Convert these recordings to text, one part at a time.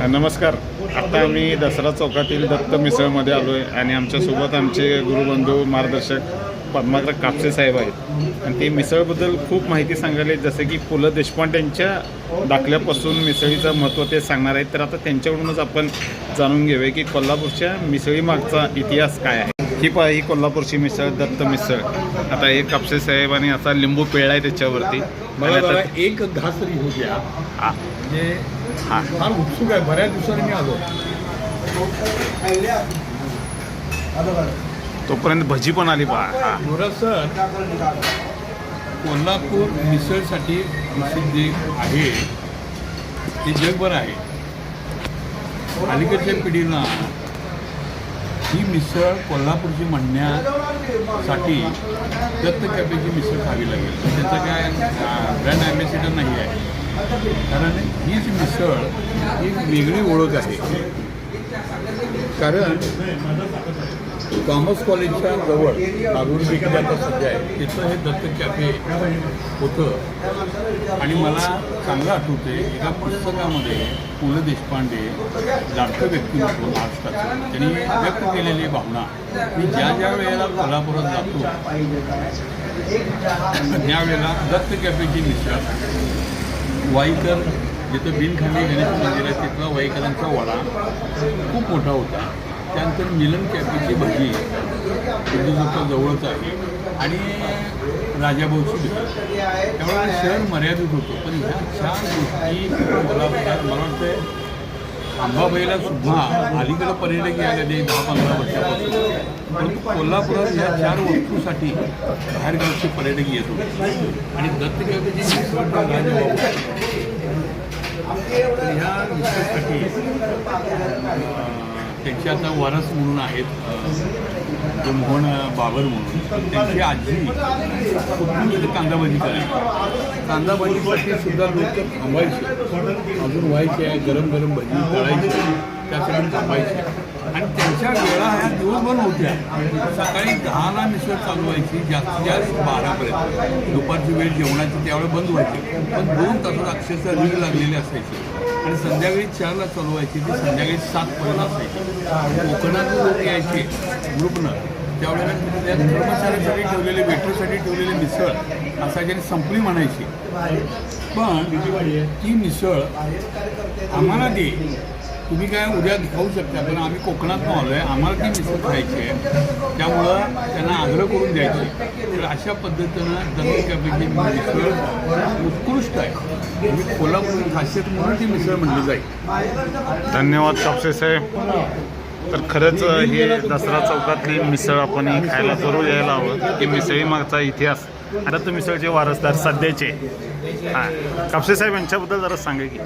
नमस्कार. आता आम्ही दसरा चौकातील दत्त मिसळमध्ये आलो आहे आणि आमच्यासोबत आमचे गुरुबंधू मार्गदर्शक पद्माकर कापसे साहेब आहेत. आणि ते मिसळबद्दल खूप माहिती सांगायला आहेत, जसं की पु ल देशपांड्यांच्या दाखल्यापासून मिसळीचं महत्त्व ते सांगणार आहेत. तर आता त्यांच्याकडूनच आपण जाणून घेऊया की कोल्हापूरच्या मिसळीमागचा इतिहास काय आहे. ही पहा ही कोल्हापूरची मिसळ दत्त मिसळ. आता हे कापसे साहेब आणि असा लिंबू पेळा आहे त्याच्यावरती मला जरा एक घास तरी होऊ द्या. हा, म्हणजे हा. फार उत्सुक आहे. बऱ्याच दिवसांनी मी आलो. तोपर्यंत भजी पण आली पहा. हा. सर कोल्हापूर मिसळसाठी प्रसिद्धी आहे. ते जगभर आहे. अलीकडच्या पिढीला ही मिसळ कोल्हापूरची म्हणण्यासाठी दत्त कॅफेची मिसळ खावी लागेल. पण त्याचं काय ब्रँड ॲम्बॅसिडर नाही आहे. कारण हीच मिसळ ही एक वेगळी ओळख आहे. कारण कॉमर्स कॉलेजच्या जवळ बागुर देखील आता सध्या आहे. तिथं हे दत्त कॅफे होतं. आणि मला चांगलं आठवते एका पुस्तकामध्ये पु ल देशपांडे जाणतं व्यक्तिमत्व महाराष्ट्राचं त्यांनी व्यक्त केलेली भावना मी ज्या ज्या वेळेला कोल्हापुरात जातो त्यावेळेला दत्त कॅफेची मिसळ वाईकर जिथं बिनखांडी गणेश मंदिर आहे तिथला वाईकरांचा वडा खूप मोठा होता. त्यानंतर मिलन कॅफेची भाजी सिंधुदुर्ग जवळच आहे आणि राजाभाऊची भेट त्यामुळे शहर मर्यादित होतं. पण ह्या छान गोष्टी कोल्हापुरात मला वाटतं अंबाबाईला सुद्धा अलीकडं पर्यटक यायला लागले दहा पंधरा वर्षापासून. परंतु कोल्हापुरात ह्या चार वस्तूसाठी बाहेरगावचे पर्यटक येत होते. आणि दत्त कॅफेची मिसळ तर राजाभाऊ तर ह्या त्यांचे आता वारस म्हणून आहेत अं, जो मोहन बाबर म्हणून. त्यांची आजी कांदाबाजी करायची कांदाबाजीसाठी सुद्धा लोक थांबायचे. अजून व्हायचे आहे गरम गरम भजी तळायची त्यासाठी थांबायचे. आणि त्यांच्या वेळा ह्या दिवसभर होत्या. सकाळी दहाला मिसळ चालू व्हायची जास्तीत जास्त बारापर्यंत. दुपारची वेळ जेवणाची त्यावेळेस बंद व्हायची. पण दोन तासात अक्षरशः रीड लागलेली असायची. आणि संध्याकाळी चारला चालू व्हायची ती संध्याकाळी सातपर्यंत असायची. कोकणातून लोक यायचे ग्रुपनं. त्यावेळेला त्या कर्मचाऱ्यांसाठी ठेवलेले वेटरसाठी ठेवलेली मिसळ असायची संपली म्हणायची. पण ती मिसळ आम्हाला दे. तुम्ही काय उद्या खाऊ शकता पण आम्ही कोकणात आलो आहे आम्हाला ती मिसळ खायची आहे. त्यामुळं त्यांना आग्रह करून द्यायची तर अशा पद्धतीनं दत्त कॅफेची मिसळ उत्कृष्ट आहे. आणि कोल्हापूर खासियत म्हणून ती मिसळ म्हणली जाईल. धन्यवाद कापसे साहेब. तर खरंच हे दसरा चौकातली मिसळ आपण खायला जरूर यायला हवं. की मिसळी मागचा इतिहास. आता मिसळचे वारसदार सध्याचे हां. कापसे साहेब यांच्याबद्दल जरा सांगा की.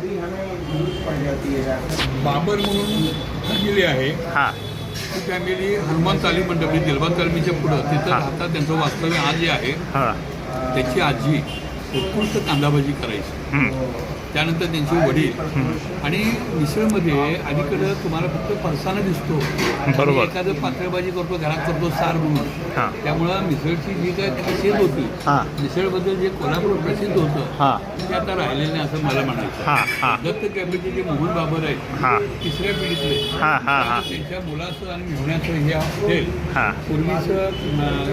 बाबर म्हणून फॅमिली आहे. हां. ती फॅमिली हनुमान तालीम मंडळी दिलबाग तालमीच्या पुढं. तिथं. राहतात त्यांचं वास्तव्य आज जे आहे. हां. त्याची आजी उत्कृष्ट कांदाभाजी करायची. त्यानंतर त्यांचे वडील. आणि मिसळमध्ये अलीकडं तुम्हाला फक्त फरसाना दिसतो. बरोबर. एखादं पातळभाजी करतो घरात करतो सार म्हणून. हां. त्यामुळं मिसळची जी काय खासियत होती हां. मिसळबद्दल जे कोल्हापूर प्रसिद्ध होतं हां. ते आता राहिलेलं नाही असं मला म्हणायचं. हां हां. दत्त कॅफेचे जे मोहन बाबर आहेत हां. तिसऱ्या पिढीतले. हां हां हां. त्यांच्या मुलाचं आणि मेहण्याचं हे हॉटेल हां. पूर्वीचं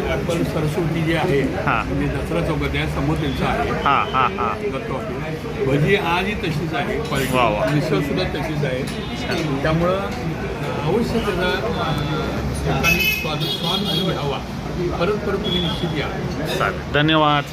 ॲपल सरस्वती जे आहे हां. म्हणजे दसरा चौकात आहे समोर त्यांचं आहे. हां हां हां. दत्त हॉटेल भजी आजही तशीच आहे. वा, सुद्धा तशीच आहे. त्यामुळं अवश्य त्याचा लोकांनी स्वाद स्वाद घेऊन घ्यावा. परत परत तुम्ही निश्चित या. चालेल. धन्यवाद.